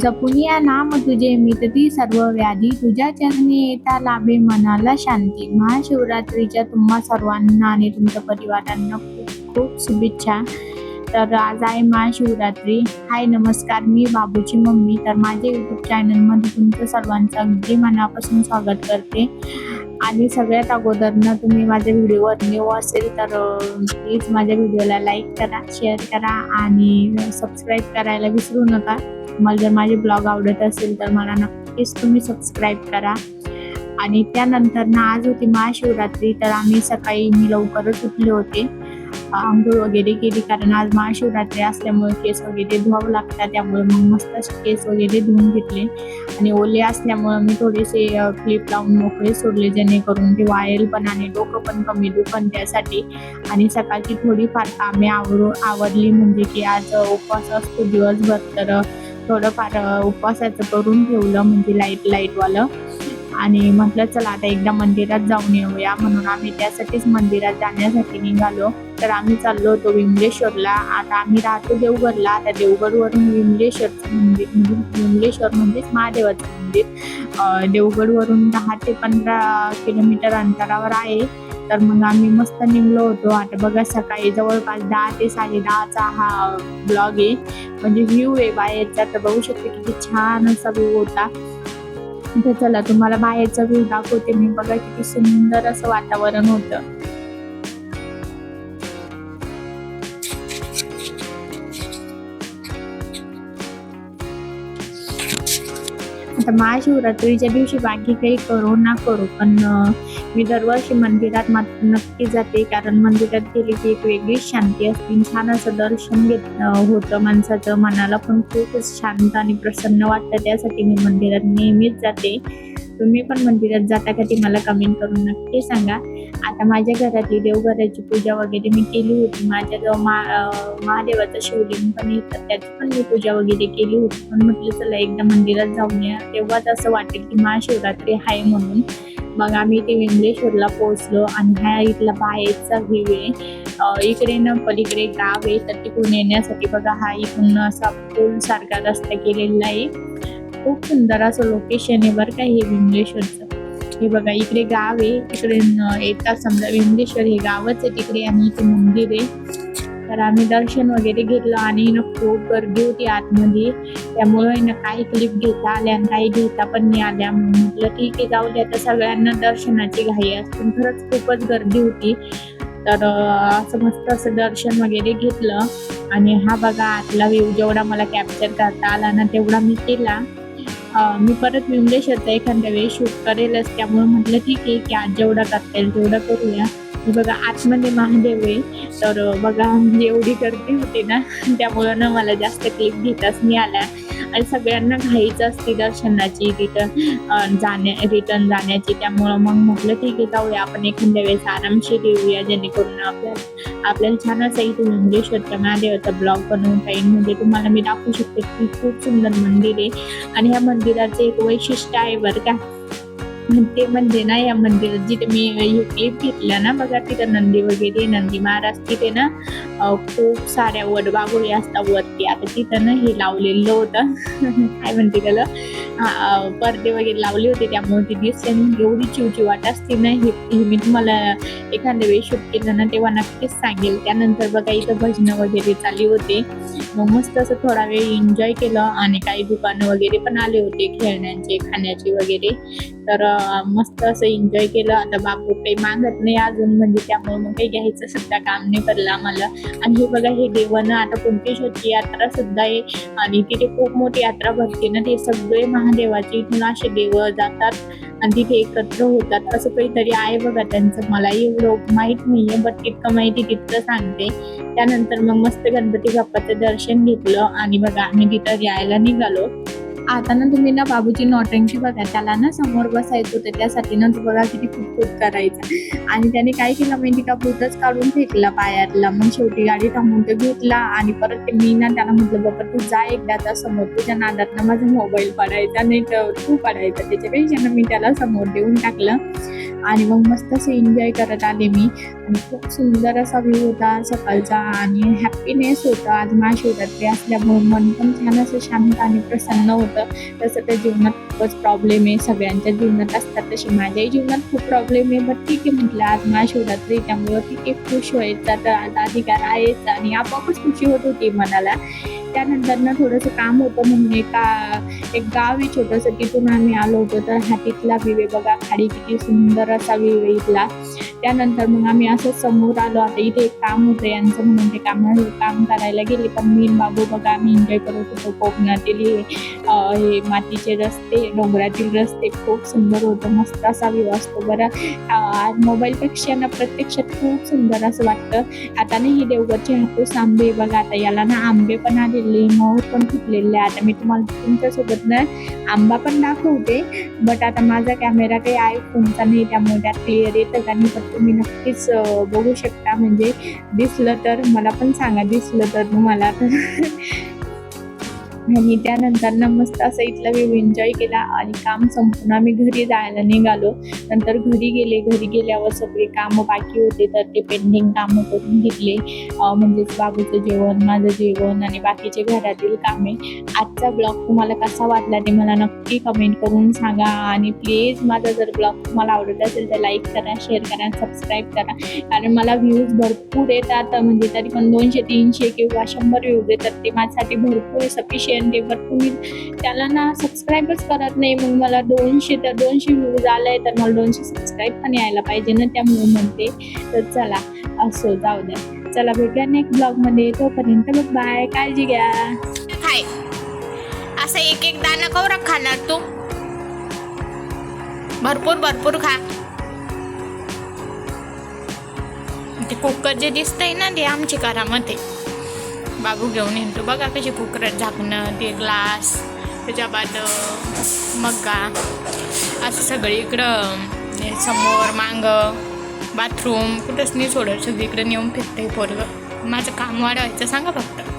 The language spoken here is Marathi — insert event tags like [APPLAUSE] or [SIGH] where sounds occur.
जपून या नाम तुझे मितती सर्व व्याधी. तुझ्या चरणी येता लाभे मनाला शांती. महाशिवरात्रीच्या तुम्हा सर्वांना आणि तुमच्या परिवारांना खूप खूप शुभेच्छा. तर आज आहे महाशिवरात्री. हाय नमस्कार. मी बाबूची मम्मी. तर माझ्या यूट्यूब चॅनलमध्ये तुमचं सर्वांचं अगदी मनापासून स्वागत करते. आणि सगळ्यात अगोदरनं तुम्ही माझ्या व्हिडिओवर न्यू असेल तर प्लीज माझ्या व्हिडिओला लाईक करा शेअर करा आणि सबस्क्राईब करायला विसरू नका. मला जर माझे ब्लॉग आवडत असेल तर मला नक्कीच तुम्ही सबस्क्राईब करा. आणि त्यानंतर ना आज होती महाशिवरात्री तर आम्ही सकाळी मी लवकरच उठले होते. आंघोळ वगैरे केली कारण आज महाशिवरात्री असल्यामुळे केस वगैरे धुवावं लागतात त्यामुळे मग मस्त असे केस वगैरे धुवून घेतले. आणि ओले असल्यामुळं मी थोडेसे क्लिप लावून मोकळे सोडले जेणेकरून ते वाळेल पण आणि डोकं पण कमी दुखन त्यासाठी. आणि सकाळची थोडीफार कामे आवरू आवडली म्हणजे की आज उपवास असतो दिवसभर. तर थोडंफार उपवासाचं करून ठेवलं म्हणजे लाइट लाईटवालं आणि म्हटलं चला आता एकदा मंदिरात जाऊन येऊया. म्हणून आम्ही त्यासाठीच मंदिरात जाण्यासाठी निघालो. तर आम्ही चाललो होतो विमलेश्वरला. आता आम्ही राहतो देवगडला. आता देवगडवरून विमलेश्वरचं मंदिर म्हणजे विमलेश्वर म्हणजेच महादेवाचं मंदिर देवगडवरून दहा ते पंधरा किलोमीटर अंतरावर आहे. तर मग आम्ही मस्त निघलो होतो. आता बघा सकाळी जवळपास दहा ते साडे दहाचा हा ब्लॉग आहे. म्हणजे व्ह्यू आहे बाहेरचा. तर बघू शकते किती छान असा व्ह्यू होता. तर चला तुम्हाला बाहेरचा व्ह्यू दाखवते. मी बघा किती सुंदर असं वातावरण होतं. आता महाशिवरात्रीच्या दिवशी बाकी काही करू ना करू. पण मी दरवर्षी मंदिरात मात्र नक्की जाते. कारण मंदिरात गेली की एक वेगळीच शांती असते. छान असं दर्शन घेत होतं माणसाचं. मनाला पण खूपच शांत आणि प्रसन्न वाटतं. त्यासाठी मी मंदिरात नेहमीच जाते. तुम्ही पण मंदिरात जाता का ते मला कमेंट करून नक्की सांगा. आता माझ्या घरातली देवघराची पूजा वगैरे मी केली होती. माझ्या मा महादेवाचं शिवलिंग पण येतं त्याची पण मी पूजा वगैरे केली होती. पण म्हटलं चला एकदा मंदिरात जाऊन या तेव्हाच असं वाटेल की महाशिवरात्री आहे म्हणून. मग आम्ही ते विमलेश्वरला पोहोचलो आणि ह्या इथला बाहेरचा व्ह्यू आहे. इकडे ना पलीकडे गाव आहे. तर तिकडून येण्यासाठी बघा हा इकडून असा पूल सारखा रस्ता केलेला आहे. खूप सुंदर असं लोकेशन आहे बरं का हे विमलेश्वरचं. हे बघा इकडे गाव आहे तिकडे येतात समजा विंदेश्वर हे गावच आहे तिकडे आणि इथे मंदिर आहे. तर आम्ही दर्शन वगैरे घेतलं आणि ना खूप गर्दी होती आतमध्ये. त्यामुळे ना काही क्लिप घेता आल्या आणि काही घेता पण नाही आल्या. म्हटलं ठीक आहे जाऊ द्या तर सगळ्यांना दर्शनाची घाई असते. खरंच खूपच गर्दी होती. तर असं मस्त असं दर्शन वगैरे घेतलं. आणि हा बघा आतला व्ह्यू जेवढा मला कॅप्चर करता आला ना तेवढा मी केला. मी परत विमलेश्वरचा एखाद्या वेळी शूट करेलच त्यामुळे म्हटलं ठीक आहे की आज जेवढा करता येईल तेवढा करूया. बघा आतमध्ये महादेव आहे तर बघा म्हणजे एवढी गर्दी होती ना [LAUGHS] त्यामुळं ना मला जास्त क्लिक घेताच नाही आणि सगळ्यांना घाईच असते दर्शनाची रिटर्न जाण्या रिटर्न जाण्याची. त्यामुळं मग म्हटलं ठीक आहे जाऊया आपण एखाद्या वेळेस आरामशीर येऊया जेणेकरून आपल्याला आपल्याला छान असं इथे विमलेश्वरच्या महादेवाचा ब्लॉग बनवून येईल म्हणजे तुम्हाला मी दाखवू शकते की खूप सुंदर मंदिर आहे. आणि ह्या मंदिराचं एक वैशिष्ट्य आहे बरं का ते म्हणजे ना या मंदिर जिथे मी हे क्लिप घेतल्या ना बघा तिथं नंदी वगैरे नंदी महाराज तिथे ना खूप साऱ्या वडबागोळी असतात वरती आता तिथं ना हे लावलेलं होतं काय म्हणते त्याला पडदे वगैरे लावले होते त्यामुळे ती दिसते एवढी चिवची वाट असते ना हे मी तुम्हाला एखाद्या वेळी शूट केलं ना तेव्हा नक्कीच सांगेल त्यानंतर बघा इथं भजनं वगैरे चालू होते मग मस्त असं थोडा वेळ एन्जॉय केलं आणि काही दुकानं वगैरे पण आले होते खेळण्याचे खाण्याचे वगैरे तर मस्त असं एन्जॉय केलं. आता बापू काही मागत नाही अजून म्हणजे त्यामुळे मग काही घ्यायचं सुद्धा काम नाही पडलं आम्हाला. आणि हे बघा हे देवानं आता कुंटेश्वरची यात्रा सुद्धा आहे. आणि तिथे खूप मोठी यात्रा भरते ना ते सगळे महादेवाचे इथून असे देव जातात. आणि तिथे एकत्र होतात. असं काहीतरी आहे बघा त्यांचं. मला एवढं माहीत नाहीये बट तितकं माहिती तितकं सांगते. त्यानंतर मग मस्त गणपती बाप्पाचं दर्शन घेतलं. आणि बघा आम्ही तिथं यायला निघालो. आता ना तुम्ही ना बाबूची नॉटंकी बघा त्याला ना समोर बसायचं होतं त्यासाठी ना तो बघा किती खूप करायचा. आणि त्याने काय केलं माहिती का? भूतच काढून फेकला पायातला. मग शेवटी गाडी थांबून तो घेतला आणि परत मी ना त्याला म्हटलं बाबा तू जा एकदाचा समोर. तुझ्या नादात ना माझा मोबाईल पडायचा नाही तर तू पडायचा. त्याच्यापेक्षा ना मी त्याला समोर देऊन टाकलं. आणि मग मस्त असं एन्जॉय करत आले मी. आणि खूप सुंदर असा व्ह्यू होता सकाळचा आणि हॅपीनेस होता. आज महाशिवरात्री असल्यामुळे मन पण छान असं शांत आणि प्रसन्न होतं. तसं त्या जीवनात खूपच प्रॉब्लेम आहे. सगळ्यांच्या जीवनात असतात तसे. माझ्याही जीवनात खूप प्रॉब्लेम आहे. बट ठीक आहे म्हटलं. आज महाशिवरात्री त्यामुळं ठीक आहे. खुश व्हायचा. तर आता अधिकार आहेच आणि आपोआपच खुशी होत होती मनाला. त्यानंतर ना थोडंसं काम होतं म्हणून एका एक गाव आहे छोटंसं तिथून आम्ही आलो होतो. तर हा तिथला विवे बघा. खाडी किती सुंदर असा विवे इथला. त्यानंतर मग आम्ही असं समोर आलो. आता इथे एक काम होतं. यांचं म्हणून ते काम काम करायला गेले. पण मी बाबू बघा आम्ही एन्जॉय करत होतो. कोकणातील हे हे मातीचे रस्ते डोंगरातील रस्ते खूप सुंदर होतं. मस्त असा व्ह्यू असतो बरं. मोबाईलपेक्षा ना प्रत्यक्षात खूप सुंदर असं वाटतं. आता ना ही देवगडचे हापूस आंबे बघा. आता याला ना आंबे पण आले आलेले मोहर पण फुटलेले आहे. आता मी तुम्हाला तुमच्यासोबत ना आंबा पण दाखवते बट आता माझा कॅमेरा काही आहे आयफोनचा नाही त्यामुळे त्यात क्लिअर येतं का नाही पण तुम्ही नक्कीच बघू शकता म्हणजे दिसलं तर मला पण सांगा दिसलं तर तुम्हाला तर [LAUGHS] आणि त्यानंतर ना मस्त असं इथला व्ह्यू एन्जॉय केला आणि काम संपून आम्ही घरी जायला निघालो. नंतर घरी गेले. घरी गेल्यावर सगळे कामं बाकी होते तर ते पेंडिंग कामं करून घेतले. म्हणजेच बाबूचं जेवण माझं जेवण आणि बाकीचे घरातील कामे. आजचा ब्लॉग तुम्हाला कसा वाटला ते मला नक्की कमेंट करून सांगा. आणि प्लीज माझा जर ब्लॉग तुम्हाला आवडत असेल तर लाईक करा शेअर करा सबस्क्राईब करा. कारण मला व्ह्यूज भरपूर येतात. म्हणजे तरी पण दोनशे तीनशे किंवा शंभर व्ह्यूज येतात. ते माझ्यासाठी भरपूर सफिशियंट आहे बट तुम्ही त्याला ना सबस्क्राईबच करत नाही. मग मला दोनशे तर दोनशे व्ह्यूज आलाय तर मला दोनशे सबस्क्राईब पण यायला पाहिजे ना त्यामुळे म्हणते. तर चला असो जाऊ द्या. चला भेटूया नेक्स्ट ब्लॉगमध्ये तोपर्यंत बघ बाय काळजी घ्या. हाय. असं एक एक दाणा कवरा खाणार तू. भरपूर भरपूर खा. ते कुकर जे दिसतंय ना ते आमच्या घरामध्ये. बाबू घेऊन येतो बघा कशी कुकरात झाकणं ते ग्लास त्याच्या बाद मग्गा. असं सगळी इकडं हे समोर मांग बाथरूम कुठंच नाही सोडत. सगळीकडे नेऊन फिरतंय पोरगं. माझं काम वाढवायचं सांगा फक्त.